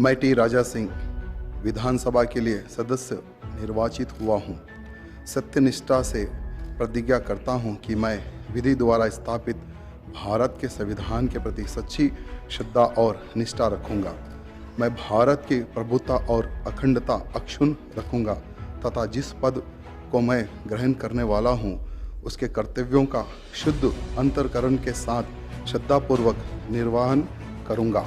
मैं टी राजा सिंह विधानसभा के लिए सदस्य निर्वाचित हुआ हूँ। सत्यनिष्ठा से प्रतिज्ञा करता हूँ कि मैं विधि द्वारा स्थापित भारत के संविधान के प्रति सच्ची श्रद्धा और निष्ठा रखूँगा। मैं भारत की प्रभुता और अखंडता अक्षुण रखूँगा तथा जिस पद को मैं ग्रहण करने वाला हूँ, उसके कर्तव्यों का शुद्ध अंतरकरण के साथ श्रद्धापूर्वक निर्वहन करूँगा।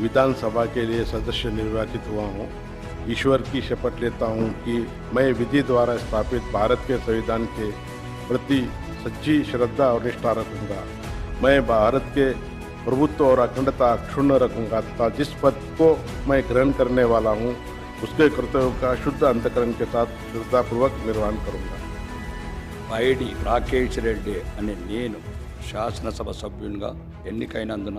विधानसभा के लिए सदस्य निर्वाचित हुआ हूँ ईश्वर की शपथ लेता हूँ कि मैं विधि द्वारा स्थापित भारत के संविधान के प्रति सच्ची श्रद्धा और निष्ठा रखूंगा मैं भारत के प्रभुत्व और अखंडता क्षुण्ण रखूंगा तथा जिस पद को मैं ग्रहण करने वाला हूँ उसके कर्तव्यों का शुद्ध अंतकरण के साथ श्रद्धापूर्वक निर्वहन करूंगा పైడి రాకేష్ రెడ్డి అనే నేను శాసనసభ సభ్యునిగా ఎన్నికైనందున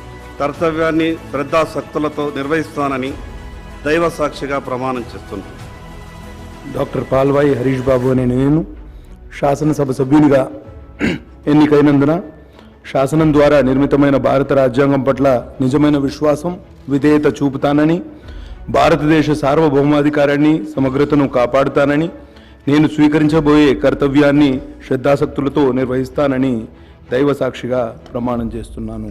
కర్తవ్యాన్ని శ్రద్ధాశక్తులతో నిర్వహిస్తానని దైవ సాక్షిగా ప్రమాణం చేస్తున్నాను డాక్టర్ పాల్వాయి హరీష్ బాబు అనే నేను శాసనసభ సభ్యునిగా ఎన్నికైనందున శాసనం ద్వారా నిర్మితమైన భారత రాజ్యాంగం పట్ల నిజమైన విశ్వాసం విధేయత చూపుతానని భారతదేశ సార్వభౌమాధికారాన్ని సమగ్రతను కాపాడుతానని నేను స్వీకరించబోయే కర్తవ్యాన్ని శ్రద్ధాసక్తులతో నిర్వహిస్తానని దైవ సాక్షిగా ప్రమాణం చేస్తున్నాను.